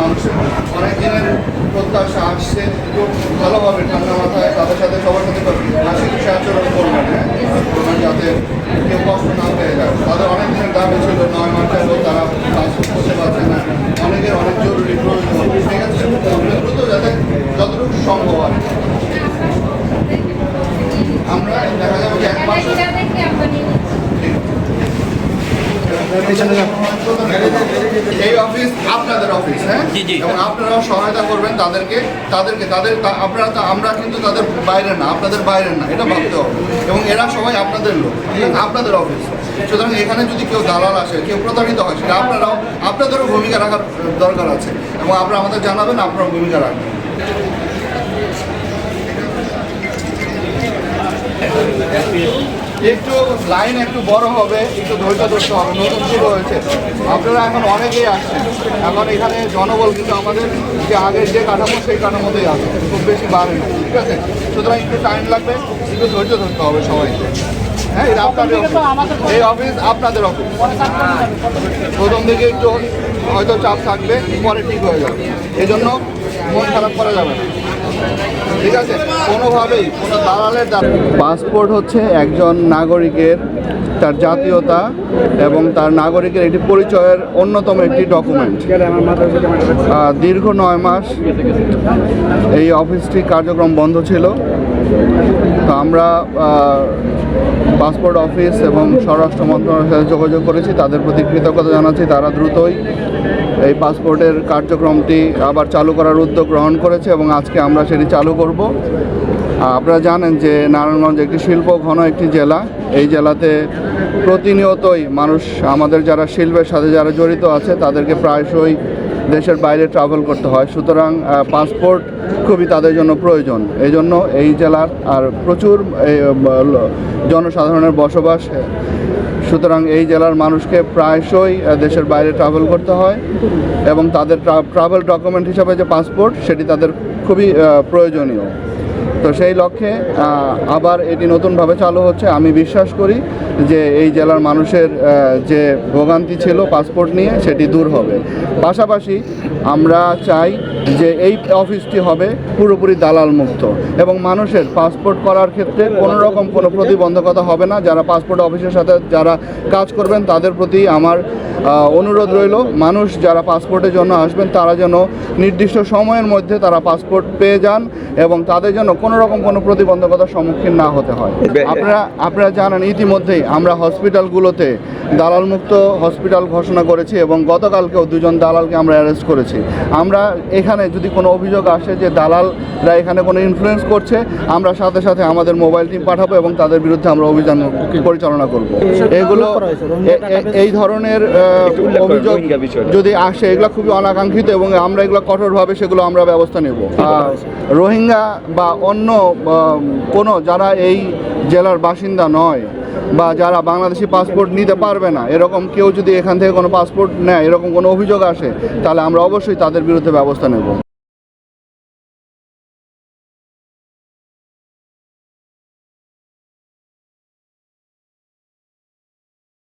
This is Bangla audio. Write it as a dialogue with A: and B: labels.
A: মানুষের অনেক দিনের প্রত্যাশা আসছে ভালোভাবে ঠান্ডা মাথায় তাদের সাথে সবার দাবি ছিল নয় মাস যাব তারা কাজ করতে পারছে না। অনেকের অনেক জরুরি প্রয়োজন। ঠিক আছে যাতে যতটুকু সম্ভব আর কি। আমরা দেখা যাবে যে এক মাস এই অফিস আপনাদের অফিস হ্যাঁ। এবং আপনারাও সহায়তা করবেন তাদেরকে তাদেরকে তাদের আপনারা আমরা কিন্তু তাদের বাইরের না আপনাদের বাইরের না এটা ভাবতে হবে। এবং এরা সবাই আপনাদের লোক আপনাদের অফিস। সুতরাং এখানে যদি কেউ দালাল আসে কেউ প্রতারিত হয় সেটা আপনারাও আপনাদেরও ভূমিকা রাখার দরকার আছে। এবং আপনারা আমাদের জানাবেন আপনারাও ভূমিকা রাখবেন। একটু লাইন একটু বড় হবে একটু ধৈর্য ধরতে হবে নতুন শুরু হয়েছে। আপনারা এখন অনেকেই আসছেন। এখন এখানে জনবল কিন্তু আমাদের যে আগের যে কাঠামো সেই কাঠামোতেই আছে। খুব বেশি বাড়ে না ঠিক আছে? সুতরাং একটু টাইম লাগবে একটু ধৈর্য ধরতে হবে সবাইকে হ্যাঁ এটা আপনাদের অফিস এই অফিস আপনাদের অফিস প্রথম দিকে একটু হয়তো চাপ থাকবে পরে ঠিক হয়ে যাবে। এই জন্য মন খারাপ করা যাবে না। ঠিক আছে? কোনোভাবেই, কোনো দালালের পাসপোর্ট হচ্ছে একজন নাগরিকের, তার জাতীয়তা এবং তার নাগরিকের একটি পরিচয়ের অন্যতম একটি ডকুমেন্ট দীর্ঘ নয় মাস এই অফিসটি কার্যক্রম বন্ধ ছিল। তো আমরা পাসপোর্ট অফিস এবং স্বরাষ্ট্র মন্ত্রণালয়ের সাথে যোগাযোগ করেছি, তাদের প্রতি কৃতজ্ঞতা জানাচ্ছি। তারা দ্রুতই এই পাসপোর্টের কার্যক্রমটি আবার চালু করার উদ্যোগ গ্রহণ করেছে এবং আজকে আমরা সেটি চালু করব। আপনারা জানেন যে নারায়ণগঞ্জ একটি শিল্প ঘন একটি জেলা। এই জেলাতে প্রতিনিয়তই মানুষ, আমাদের যারা শিল্পের সাথে যারা জড়িত আছে, তাদেরকে প্রায়শই দেশের বাইরে ট্রাভেল করতে হয়। সুতরাং পাসপোর্ট খুবই তাদের জন্য প্রয়োজন। এই জন্য এই জেলার আর প্রচুর জনসাধারণের বসবাস। সুতরাং এই জেলার মানুষকে প্রায়শই দেশের বাইরে ট্রাভেল করতে হয় এবং তাদের ট্রাভেল ডকুমেন্ট হিসাবে যে পাসপোর্ট সেটি তাদের খুবই প্রয়োজনীয়। তো সেই লক্ষ্যে আবার এটি নতুনভাবে চালু হচ্ছে। আমি বিশ্বাস করি যে এই জেলার মানুষের যে ভোগান্তি ছিল পাসপোর্ট নিয়ে, সেটি দূর হবে। পাশাপাশি আমরা চাই যে এই অফিসটি হবে পুরোপুরি দালাল মুক্ত এবং মানুষের পাসপোর্ট করার ক্ষেত্রে কোনো রকম কোনো প্রতিবন্ধকতা হবে না। যারা পাসপোর্ট অফিসের সাথে যারা কাজ করবেন, তাদের প্রতি আমার অনুরোধ রইল মানুষ যারা পাসপোর্টের জন্য আসবেন তারা যেন নির্দিষ্ট সময়ের মধ্যে তারা পাসপোর্ট পেয়ে যান এবং তাদের জন্য কোনো রকম কোনো প্রতিবন্ধকতার সম্মুখীন না হতে হয়। আপনারা আপনারা জানেন ইতিমধ্যেই আমরা হসপিটালগুলোতে দালালমুক্ত হসপিটাল ঘোষণা করেছি এবং গতকালকেও দুজন দালালকে আমরা অ্যারেস্ট করেছি। আমরা এখানে যদি কোনো অভিযোগ আসে যে দালালরা এখানে কোনো ইনফ্লুয়েন্স করছে আমরা সাথে সাথে আমাদের মোবাইল টিম পাঠাবো এবং তাদের বিরুদ্ধে আমরা অভিযান পরিচালনা করব। এগুলো এই ধরনের অভিযোগ যদি আসে এগুলো খুবই অনাকাঙ্ক্ষিত এবং আমরা এগুলো কঠোরভাবে সেগুলো আমরা ব্যবস্থা নেব। আর রোহিঙ্গা বা অন্য কোনো যারা এই জেলার বাসিন্দা নয় বা যারা বাংলাদেশি পাসপোর্ট নিতে পারবে না এরকম কেউ যদি এখান থেকে কোনো পাসপোর্ট নেয় এরকম কোনো অভিযোগ আসে তাহলে আমরা অবশ্যই তাদের বিরুদ্ধে ব্যবস্থা নেব।